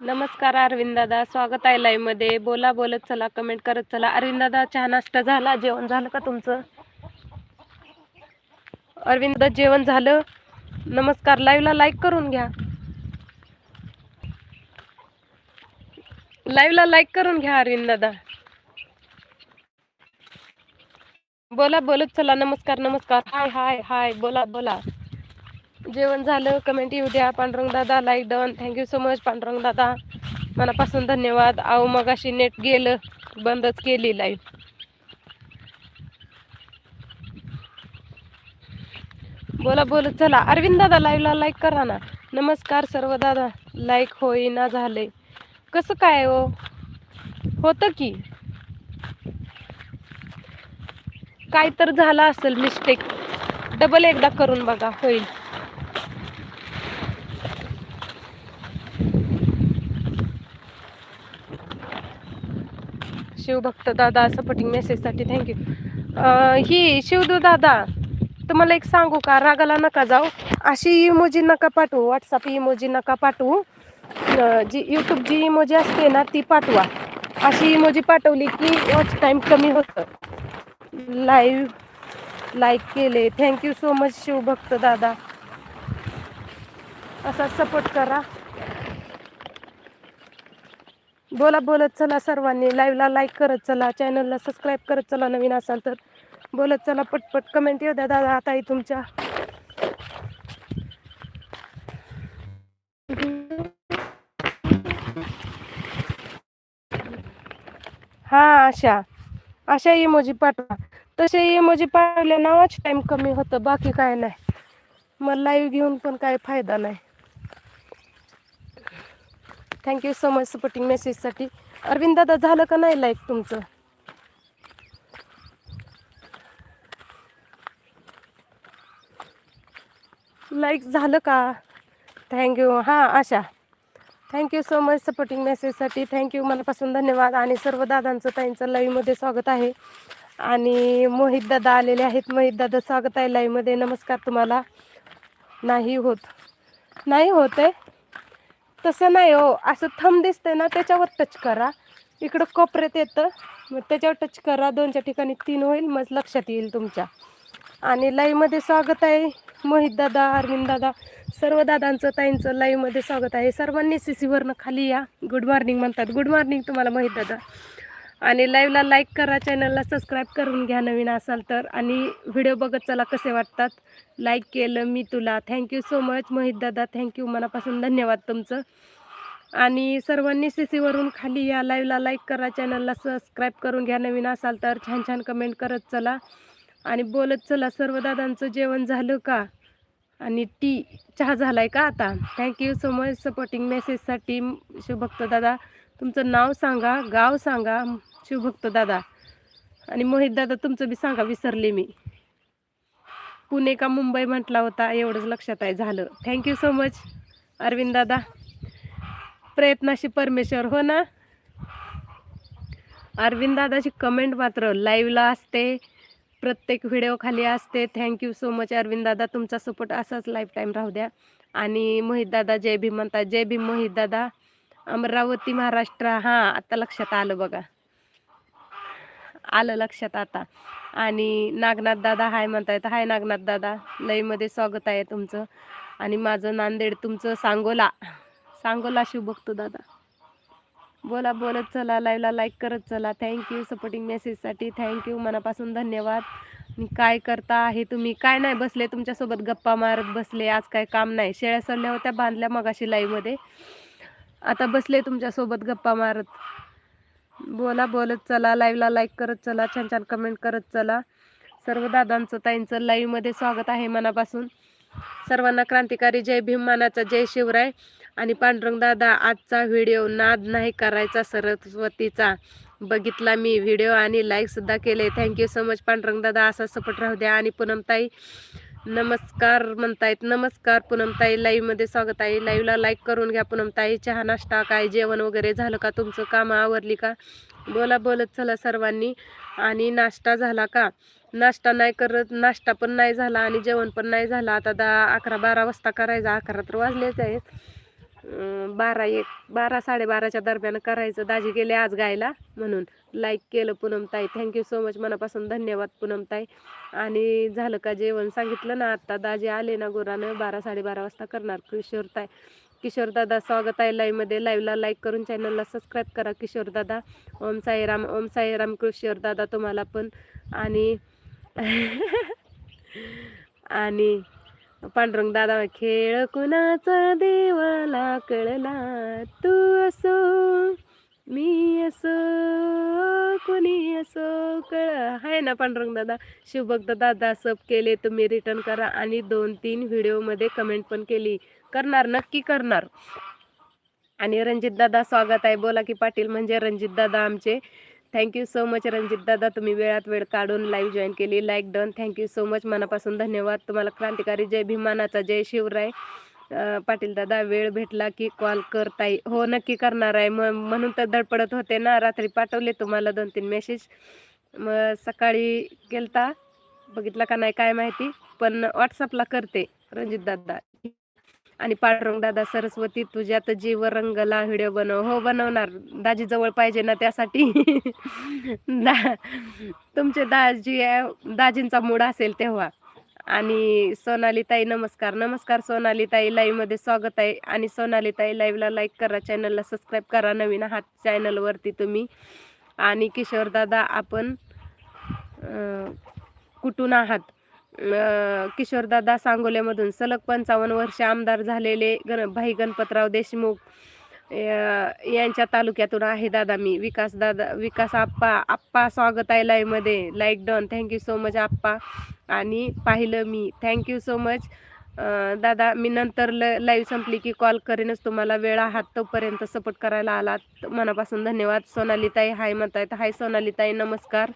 नमस्कार अरविंद दादा. स्वागत आहे लाईव्हमध्ये. बोला बोलत चला कमेंट करत चला. अरविंद दादा चहा नाश्ता झाला? जेवण झालं का तुमचं? अरविंद जेवण झालं? नमस्कार लाईव्हला लाईक करून घ्या. लाईव्हला लाईक करून घ्या अरविंद दादा. बोला बोलत चला. नमस्कार नमस्कार. हाय हाय हाय बोला बोला. जेवण झालं कमेंट येऊ द्या. पांडुरंग दादा like done thank you so much Pandurang दादा. मनापासून धन्यवाद. आहो मग अशी नेट गेलं बंदच केली लाईव्ह बोला बोलत चला. अरविंद दादा लाईव्हला लाईक करा ना. नमस्कार सर्व दादा. लाईक होईना झाले कसं काय हो? होतं की. काय तर झालं असेल मिस्टेक डबल एकदा करून बघा होईल. शिवभक्त दादा सपोर्टिंग मेसेजसाठी थँक्यू ही शिवदू दादा तुम्हाला एक सांगू का? रागाला नका जाऊ. अशी इमोजी नका पाठवू. व्हॉट्सअप इमोजी नका पाठवू. जी यूट्यूब जी इमोजी असते ना ती पाठवा. अशी इमोजी पाठवली की वॉच टाईम कमी होतं. लाईव्ह लाईक केले. थँक्यू सो मच शिवभक्त दादा. असा सपोर्ट करा. बोला बोलत चला सर्वांनी. लाईव्हला लाईक करत चला. चॅनलला सबस्क्राईब करत चला नवीन असाल तर. बोलत चला पटपट. कमेंट येऊ द्या दादा आता तुमच्या. हा अशा अशा इमोजी पाठवा. तसे इमोजी पाठवल्या नावाच टाइम कमी होतं. बाकी काय नाही. मग लाईव्ह घेऊन पण काय फायदा नाही. Thank you so much supporting मेसेजसाठी Arvind दादा झालं का नाही लाईक तुमचं? लाईक झालं का? थँक्यू हां Asha. Thank you so much supporting मेसेजसाठी thank you मनापासून धन्यवाद. आणि सर्व दादांचं ताईंचं लाईव्हमध्ये स्वागत आहे. आणि मोहित दादा आलेले आहेत. मोहित दादा स्वागत आहे लाईव्हमध्ये नमस्कार तुम्हाला. नाही होत. नाही होत आहे तसं नाही हो असं थंब दिसतंय ना त्याच्यावर टच करा. इकडं कोपऱ्यात येतं मग त्याच्यावर टच करा. दोनच्या ठिकाणी तीन होईल मग लक्षात येईल तुमच्या. आणि लाईव्हमध्ये स्वागत आहे मोहित दादा अरविंद दादा. सर्व दादांचं ताईंचं लाईव्हमध्ये स्वागत आहे. सर्वांनी सी सीवरनं खाली या. गुड मॉर्निंग म्हणतात. गुड मॉर्निंग तुम्हाला मोहित दादा. आणि लाईव्हला लाईक करा चॅनलला सबस्क्राईब करून घ्या नवीन असाल तर. आणि व्हिडिओ बघत चला कसे वाटतात. लाईक केलं मी तुला. थँक्यू सो मच मोहित दादा. थँक्यू मनापासून धन्यवाद तुमचं. आणि सर्वांनी सी सीवरून खाली या लाईव्हला लाईक करा चॅनलला सबस्क्राईब करून घ्या नवीन असाल तर. छान छान कमेंट करत चला. आणि बोलत चला सर्व दादांचं जेवण झालं का? आणि टी चहा झालाय का आता? Thank you so much supporting मेसेजसाठी शिवभक्त दादा. तुमचं नाव सांगा गाव सांगा शिवभक्त दादा आणि मोहित दादा तुमचं बी सांगा विसरले मी. पुणे का मुंबई म्हटला होता एवढंच लक्षात आहे झालं. थँक्यू सो मच अरविंद दादा. प्रयत्नाशी परमेश्वर हो ना? अरविंद दादाची कमेंट मात्र लाईव्हला असते प्रत्येक व्हिडिओ खाली असते. थँक्यू सो मच अरविंद दादा तुमचा सपोर्ट असाच लाईफ टाईम राहू द्या. आणि मोहित दादा जय भीम म्हणतात जय भीम मोहित दादा अमरावती महाराष्ट्र. हां आता लक्षात आलं बघा. आलं लक्षात आता. आणि नागनाथ दादा हाय म्हणतायत. हाय नागनाथ दादा. लईमध्ये स्वागत आहे तुमचं. आणि माझं नांदेड तुमचं सांगोला. सांगोला शिव बघतो दादा. बोला बोलत चला. लाईव्हला लाईक करत चला. थँक्यू सपोर्टिंग मेसेजसाठी थँक्यू मनापासून धन्यवाद. काय करता आहे तुम्ही? काय नाही बसले. तुमच्यासोबत गप्पा मारत बसले. आज काय काम नाही. शेळ्या सल्ल्या होत्या बांधल्या मगाशी लाईव्हमध्ये. आता बसले तुमच्यासोबत गप्पा मारत. बोला बोलत चला. लाईव्हला लाईक करत चला. छान छान कमेंट करत चला. सर्व दादांचं ताईंचं लाईव्हमध्ये स्वागत आहे मनापासून. सर्वांना क्रांतिकारी जय भीम मानाचा जय शिवराय. आणि पांडुरंग दादा आजचा व्हिडिओ नाद नाही करायचा सरस्वतीचा. बघितला मी व्हिडिओ आणि लाईकसुद्धा केले. थँक्यू सो मच पांडुरंग दादा असा सपोर्ट राहू द्या. आणि पूनमताई नमस्कार म्हणतायत. नमस्कार पूनमताई. लाईव्हमध्ये स्वागत आहे. लाईव्हला लाईक करून घ्या पूनमताई. चहा नाश्ता काय जेवण वगैरे झालं का? तुमचं काम आवरली का? बोला बोलत चला सर्वांनी. आणि नाश्ता झाला का? नाश्ता नाही करत नाश्ता पण नाही झाला आणि जेवण पण नाही झालं. आता दहा अकरा बारा वाजता करायचा. अकरा तर वाजलेच आहेत. बारा एक बारा साडेबाराच्या दरम्यान करायचं. दाजी गेले आज गायला म्हणून. लाईक केलं पूनमताई. थँक्यू सो मच मनापासून धन्यवाद पूनमताई. आणि झालं का जेवण? सांगितलं ना आत्ता. दाजी आले ना गुरानं. बारा साडेबारा वाजता करणार किशोरताई किशोर दादा स्वागत आहे लाईव्हमध्ये लाईव्हला लाईक करून चॅनलला सबस्क्राईब करा किशोर दादा. ओम साईराम ओम साईराम किशोरदादा तुम्हाला पण. आणि आणि पांडुरंग दादा खेळ कुणाचा देवाला कळला तू असो मी असो कोणी असो कळ. आहे ना पांडुरंग दादा? शिवभक्त दादा सब केले तुम्ही रिटर्न करा. आणि दोन तीन व्हिडिओमध्ये कमेंट पण केली. करणार नक्की करणार. आणि रणजित दादा स्वागत आहे. बोला की पाटील म्हणजे रणजित दादा आमचे थँक्यू सो मच रणजित दादा. तुम्ही वेळात वेळ काढून लाईव्ह जॉईन केली. Like done thank you so much मनापासून धन्यवाद. तुम्हाला क्रांतिकारी जय भीमानाचा जय शिवराय. पाटील दादा वेळ भेटला की कॉल करताई हो नक्की करणार आहे. मग म्हणून तर धडपडत होते ना. रात्री पाठवले तुम्हाला दोन तीन मेसेज मग सकाळी गेलता. बघितला का नाही काय माहिती. पण व्हॉट्सअपला करते रणजित दादा. आणि पांडुरंग दादा सरस्वती तुझ्यात जीव रंगला व्हिडिओ बनव. हो बनवणार. दाजी जवळ पाहिजे ना त्यासाठी. दा तुमचे दाजी दाजींचा मूड असेल तेव्हा. आणि सोनाली ताई नमस्कार. नमस्कार सोनाली ताई लाईव्हमध्ये स्वागत आहे. आणि सोनाली ताई लाईव्हला लाईक करा चॅनलला सबस्क्राईब करा. नवीन आहात चॅनलवरती तुम्ही. आणि किशोर दादा आपण कुठून आहात? किशोरदादा सांगोल्यामधून सलग पंचावन्न वर्ष आमदार झालेले गण भाई गणपतराव देशमुख यांच्या तालुक्यातून आहे दादा मी. विकास दादा विकास आप्पा आप्पा स्वागत आहे लाईव्हमध्ये like done thank you so much आप्पा. आणि पाहिलं मी. थँक्यू सो मच दादा मी नंतर ल लाईव्ह संपली की कॉल करेनच. तुम्हाला वेळ आहात तोपर्यंत सपोर्ट करायला आलात. मनापासून धन्यवाद. सोनालीताई हाय म्हणतायत. हाय सोनालीताई नमस्कार.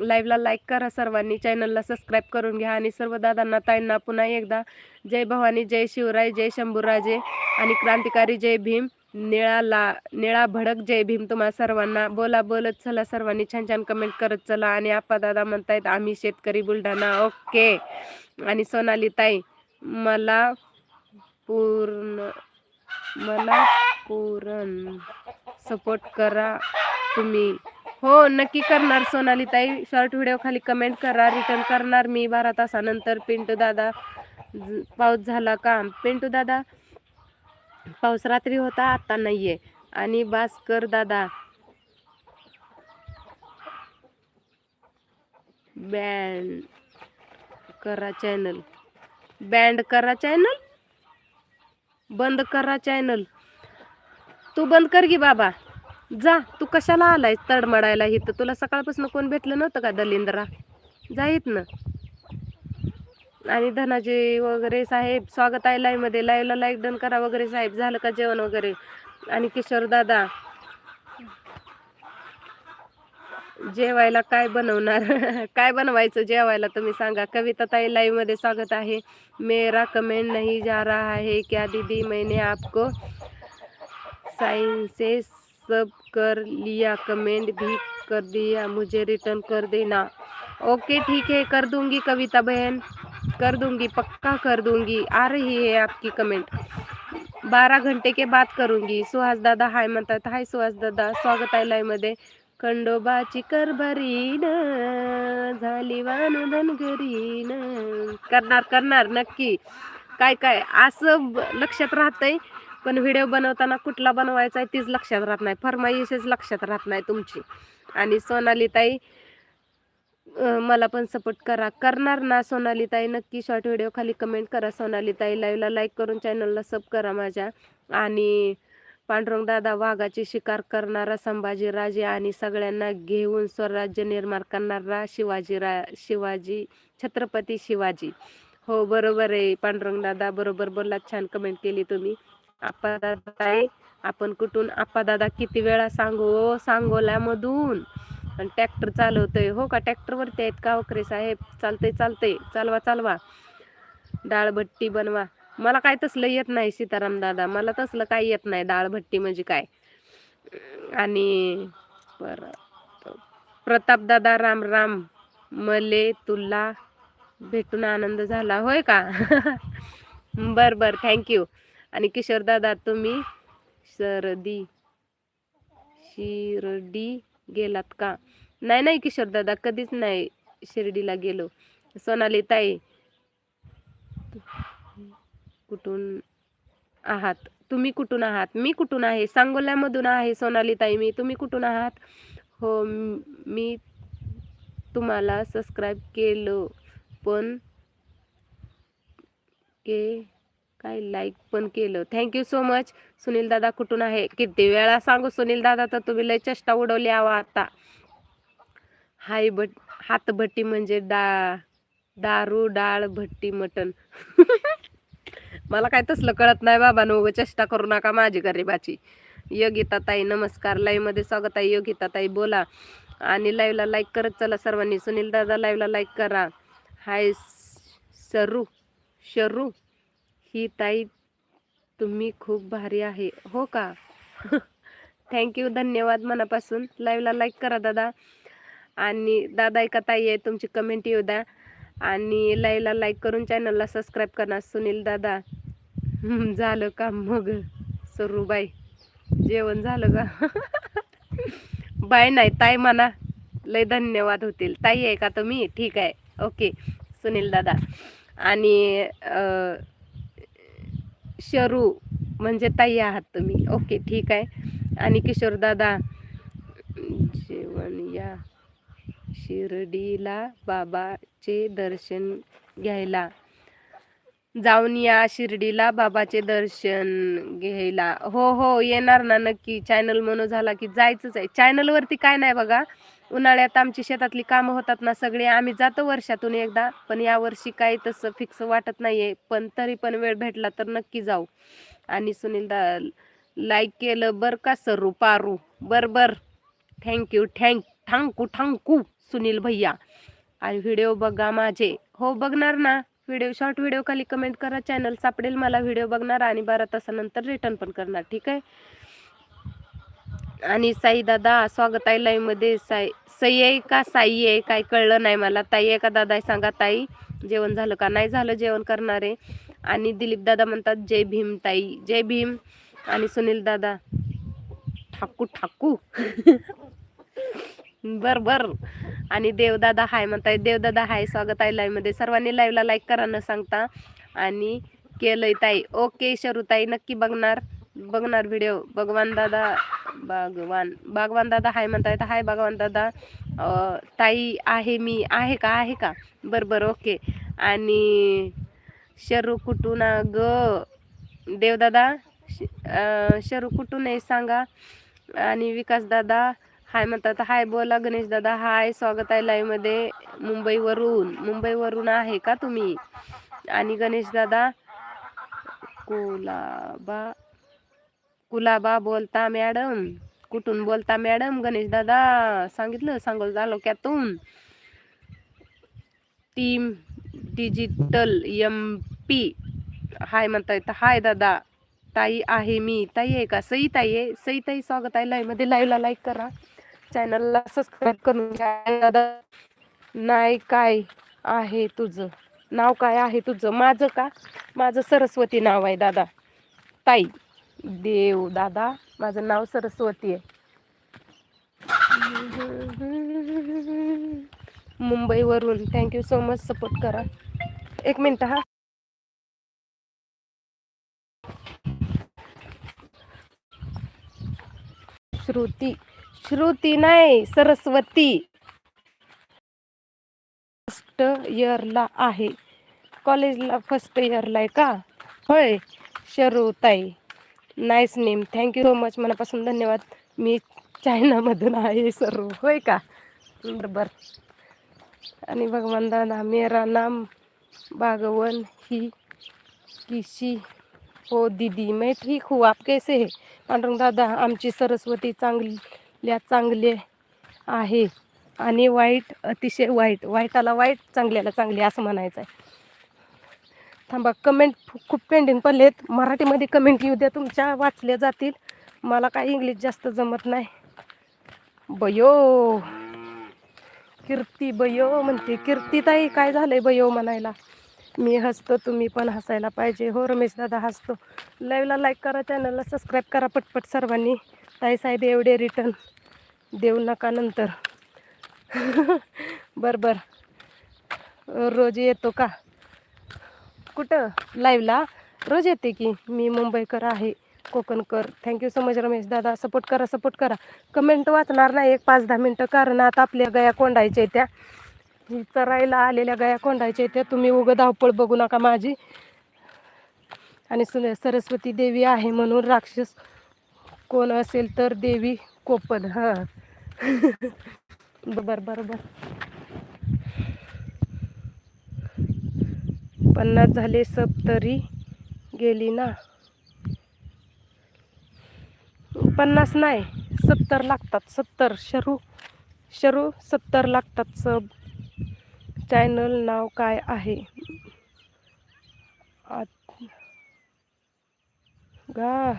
लाईव्हला लाईक करा सर्वांनी चॅनलला सबस्क्राईब करून घ्या आणि सर्व दादांना ताईंना पुन्हा एकदा जय भवानी जय शिवराय जय शंभूराजे आणि क्रांतिकारी जय भीम निळा ला निळा भडक जय भीम तुम्हा सर्वांना. बोला बोलत चला सर्वांनी छान छान कमेंट करत चला आणि आप्पा दादा म्हणतायत आम्ही शेतकरी बुलढाणा. ओके. आणि सोनाली ताई मला पूर्ण मला पूर्ण सपोर्ट करा तुम्ही. हो नक्की करणार सोनाली ताई शॉर्ट व्हिडिओ खाली कमेंट करा. रिटर्न करणार मी बारा तासानंतर. पिंटू दादा पाऊस झाला का? पिंटू दादा पाऊस रात्री होता आता नाहीये. आणि भास्कर दादा बँड करा चॅनल बँड करा चॅनल बंद करा चॅनल तू बंद कर गी बाबा. जा तू कशाला आलाय तडमडायला इथं? तुला सकाळपासून कोण भेटलं नव्हतं का दलिंद्रा जाईत ना आणि धनाजी वगैरे साहेब स्वागत आहे लाईमध्ये मध्ये. लाईव्हला लाईक डन करा वगैरे साहेब. झालं का जेवण वगैरे? आणि किशोर दादा जेवायला काय बनवणार? काय बनवायचं जेवायला तुम्ही सांगा? कविता ताई लाईव्हमध्ये स्वागत आहे. मेरा कमेंट नहीं जा रहा है क्या दीदी? मैंने आपको साइन सब कर लिया कमेंट भी कर दिया मुझे रिटर्न कर देना। ओके ठीक है कर दूंगी कविता बहन। कर दूंगी पक्का कर दूंगी। आ रही है आपकी कमेंट बारह घंटे के बाद करूंगी। सुहास दादा हाय म्हणतात हाय सुहास दादा स्वागत आहे लाईव्हमध्ये. खंडोबाची करभरीन झाली वान धनगरीन करणार करणार नक्की. काय काय असं लक्षात राहतंय. पण व्हिडिओ बनवताना कुठला बनवायचा आहे तीच लक्षात राहत नाही. फरमाईशच लक्षात राहत नाही तुमची. आणि सोनाली ताई मला पण सपोर्ट करा. करणार ना सोनाली ताई नक्की शॉर्ट व्हिडिओ खाली कमेंट करा. सोनाली ताई लाईव्हला लाईक करून चॅनलला सब करा माझ्या. आणि पांडुरंग दादा वाघाची शिकार करणारा संभाजी राजे आणि सगळ्यांना घेऊन स्वराज्य निर्माण करणारा शिवाजी रा शिवाजी छत्रपती शिवाजी. हो बरोबर आहे. पांडुरंग दादा बरोबर बोललात. छान कमेंट केली तुम्ही. आप्पा दादा आपण कुठून आप्पा दादा किती वेळा सांगू सांगोल्यामधून आणि ट्रॅक्टर चालवतोय. हो का? ट्रॅक्टरवरती आहेत का वकरे साहेब? चालतंय चालतंय. चालवा चालवा. डाळभट्टी बनवा. मला काय तसलं येत नाही सीताराम दादा. मला तसलं काय येत नाही डाळभट्टी म्हणजे काय? आणि परत प्रताप दादा राम राम. मले तुला भेटून आनंद झाला. होय का? बर बर. थँक्यू आणि किशोरदादा तुम्ही सर्दी शिर्डी गेलात का? नाही नाही किशोरदादा कधीच नाही शिर्डीला गेलो. सोनाली ताई कुठून आहात? तुम्ही कुठून आहात? मी कुठून आहे? सांगोल्यामधून आहे सोनाली ताई मी. तुम्ही कुठून आहात? हो मी तुम्हाला सबस्क्राईब केलं पण के काय लाईक पण केलं. थँक्यू सो मच सुनील दादा कुठून आहे? किती वेळा सांगू सुनील दादा? तर तुम्ही लय चष्टा उडवली आवा आता. हाय बट हातभट्टी म्हणजे डा दारू डाळ भट्टी मटण. मला काय तसलं कळत नाही बाबा. नो चेष्टा करू नका माझी गरीबाची. योगिता ताई नमस्कार. लाईव्हमध्ये स्वागत आहे. योगिता ताई बोला. आणि लाईव्हला लाईक करत चला सर्वांनी. सुनील दादा लाईव्हला लाईक करा. हाय सरू शरू. ही ताई तुम्ही खूप भारी आहे. हो का? थँक्यू धन्यवाद मनापासून. लाईव्हला लाईक करा दादा. आणि दादा एका ताई आहे तुमची कमेंट येऊ द्या. आणि लाईव्हला लाईक करून चॅनलला सबस्क्राईब करा सुनील दादा. झालं का मग सरूबाई. जेवण झालं का? बाय नाही ताई म्हणा. लय धन्यवाद होतील. ताई आहे का तुम्ही? ठीक आहे. ओके सुनील दादा. आणि शरू म्हणजे ताई आहात तुम्ही. ओके ठीक आहे. आणि किशोर दादा जेवण या शिर्डीला बाबाचे दर्शन घ्यायला. जाऊन या शिर्डीला बाबाचे दर्शन घ्यायला. हो हो येणार ना नक्की. चॅनल म्हणून झाला की जायचंच आहे. चॅनलवरती काय नाही बघा. उन्हाळ्यात आमची शेतातली कामं होतात ना सगळे आम्ही जातो वर्षातून एकदा पण या वर्षी काही तसं फिक्स वाटत नाही आहे पण तरी पण वेळ भेटला तर नक्की जाऊ. आणि सुनील दा लाईक केलं बर का सरू पारू. बर बर. Thank you thank thank you thank you Sunil भैया. आणि व्हिडिओ बघा माझे. हो बघणार ना. व्हिडिओ शॉर्ट व्हिडिओ खाली कमेंट करा. चॅनल सापडेल मला. व्हिडिओ बघणार आणि बारा तासानंतर रिटर्न पण करणार. ठीक आहे? आणि साई दादा स्वागत आहे लाईव्हमध्ये साई सई आहे का साई आहे? काय कळलं नाही मला. ताई आहे का दादा? आहे सांगा ताई. जेवण झालं का? नाही झालं जेवण करणार. आहे आणि दिलीप दादा म्हणतात जय भीम ताई. जय भीम. आणि सुनील दादा ठाकू ठाकू. बर बर. आणि देवदादा हाय म्हणताय. देवदादा हाय स्वागत आहे लाईव्हमध्ये सर्वांनी लाईव्हला लाईक करा न सांगता. आणि केलंय ताई. ओके शरू ताई नक्की बघणार. बघणार व्हिडिओ भगवान दादा भगवान भगवान दादा हाय म्हणतायत. हाय भगवान दादा ताई आहे मी. आहे का? आहे का? बरं बरं ओके. आणि शरू कुठून ग? देवदादा श- शरू कुठून आहे सांगा. आणि विकास दादा हाय म्हणतात. हाय बोला गणेश दादा. हाय स्वागत आहे लाईव्हमध्ये मुंबईवरून मुंबईवरून आहे का तुम्ही? आणि गणेश दादा कोलाबा कुलाबा बोलता मॅडम. कुठून बोलता मॅडम? गणेश दादा सांगितलं सांगोल तालुक्यातून. Team digital M P. Hi म्हणता येतं हाय दादा. ताई आहे मी. ताई आहे का? सई ताई आहे. सई ताई स्वागत आहे लाईव्हमध्ये लाईव्हला लाईक करा. चॅनलला सबस्क्राईब करून घ्या. दादा. नाही काय आहे तुझं? नाव काय आहे तुझं? माझं का? माझं सरस्वती नाव आहे दादा. ताई. देव दादा माझं नाव सरस्वती आहे. मुंबईवरून. थँक्यू सो मच सपोर्ट करा. एक मिनटं हा. श्रुती श्रुती नाही सरस्वती. फर्स्ट इयरला आहे. कॉलेजला फर्स्ट इयरला आहे का? होय शरूताई nice name thank you so much मनापासून धन्यवाद. मी चायनामधून आहे सर्व. होय का? बर आणि भगवान दादा मेरा नाम बागवन ही किशी हो दीदी. मैं ठीक हो. आप कैसे है? पांडुरंग दादा आमची सरस्वती चांगल्या चांगले आहे. आणि वाईट अतिशय वाईट. वाईटाला वाईट चांगल्याला चांगली असं म्हणायचं आहे थांबा कमेंट खूप पेंडिंग पडलेत. मराठीमध्ये कमेंट येऊ द्या तुमच्या वाचल्या जातील. मला काही इंग्लिश जास्त जमत नाही. बयो. कीर्ती बयो म्हणते. कीर्ती ताई काय झालंय बयो म्हणायला? मी हसतो तुम्ही पण हसायला पाहिजे. हो रमेश दादा हसतो. लाईव्हला लाईक करा चॅनलला सबस्क्राईब करा पटपट सर्वांनी. ताई साहेब एवढे रिटर्न देऊ नका नंतर. बरं बरं. रोज येतो का? कुठं? लाईव्हला रोज येते की. मी मुंबईकर आहे. कोकणकर. Thank you so much Ramesh दादा. सपोर्ट करा सपोर्ट करा. कमेंट वाचणार नाही. एक पाच दहा मिनटं. कारण आता आपल्या गया कोंडायच्या त्या चरायला आलेल्या गया कोंडायच्या त्या तुम्ही उगं धावपळ बघू नका माझी. आणि सुन सरस्वती देवी आहे म्हणून राक्षस कोण असेल तर देवी कोपद हां. बरं बरं बरं. पन्नास झाले सब तरी गेली ना. पन्नास नाही सत्तर लागतात सत्तर. शरू शरू सत्तर लागतात सब. चॅनल नाव काय आहे? आत- गा.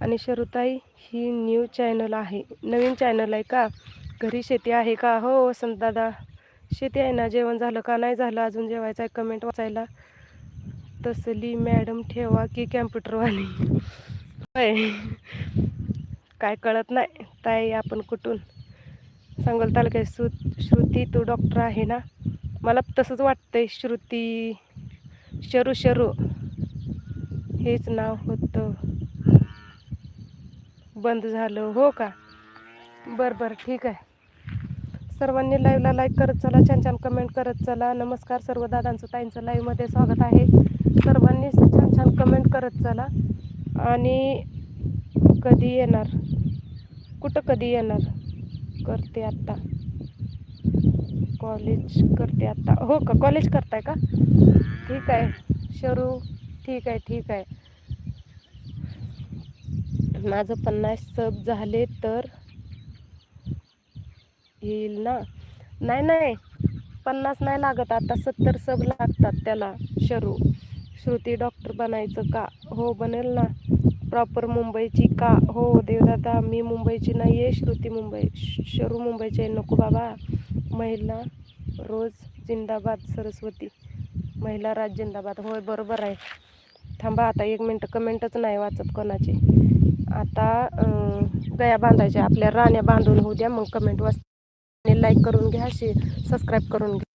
आणि शरुताई ही न्यू चॅनल आहे. नवीन चॅनल आहे का? घरी शेती आहे का? हो वसंत दादा शेती आहे ना जेवण झालं का नाही झालं अजून जेवायचं आहे कमेंट वाचायला. तसली मॅडम ठेवा की कॅम्प्युटरवाली होय. काय कळत नाही. ताई आपण कुठून? सांगोल तालुक्यात श्रु श्रुती तू डॉक्टर आहे ना? मला तसंच वाटतंय श्रुती शरू शरू. हेच नाव होतं. बंद झालं. हो का? बरं बरं. ठीक आहे. सर्वांनी लाईव्हला लाईक करत चला छान छान कमेंट करत चला. नमस्कार सर्व दादांचं ताईंचं लाईव्हमध्ये स्वागत आहे. सर्वांनी छान छान कमेंट करत चला. आणि कधी येणार? कुठं कधी येणार? करते आत्ता कॉलेज करते आत्ता हो का? कॉलेज करताय का? ठीक आहे. शरू. ठीक आहे ठीक आहे. माझं पन्नास सब झाले तर येईल ना? नाही नाही. पन्नास नाही लागत. आता सत्तर सब लागतात त्याला. शरू. श्रुती डॉक्टर बनायचं का? हो बनेल ना. प्रॉपर मुंबईची का? हो देवदादा मी मुंबईची नाही आहे श्रुती मुंबई. श- शरू मुंबईची आहे. नको बाबा. महिला रोज जिंदाबाद सरस्वती. महिला राज जिंदाबाद. होय बरोबर आहे. थांबा आता एक मिनटं कमेंटच नाही वाचत कोणाची. आता गया बांधायच्या. आपल्या राण्या बांधून होऊ द्या. मग कमेंट वाच लाईक करून घ्या शे सबस्क्राईब करून घ्या.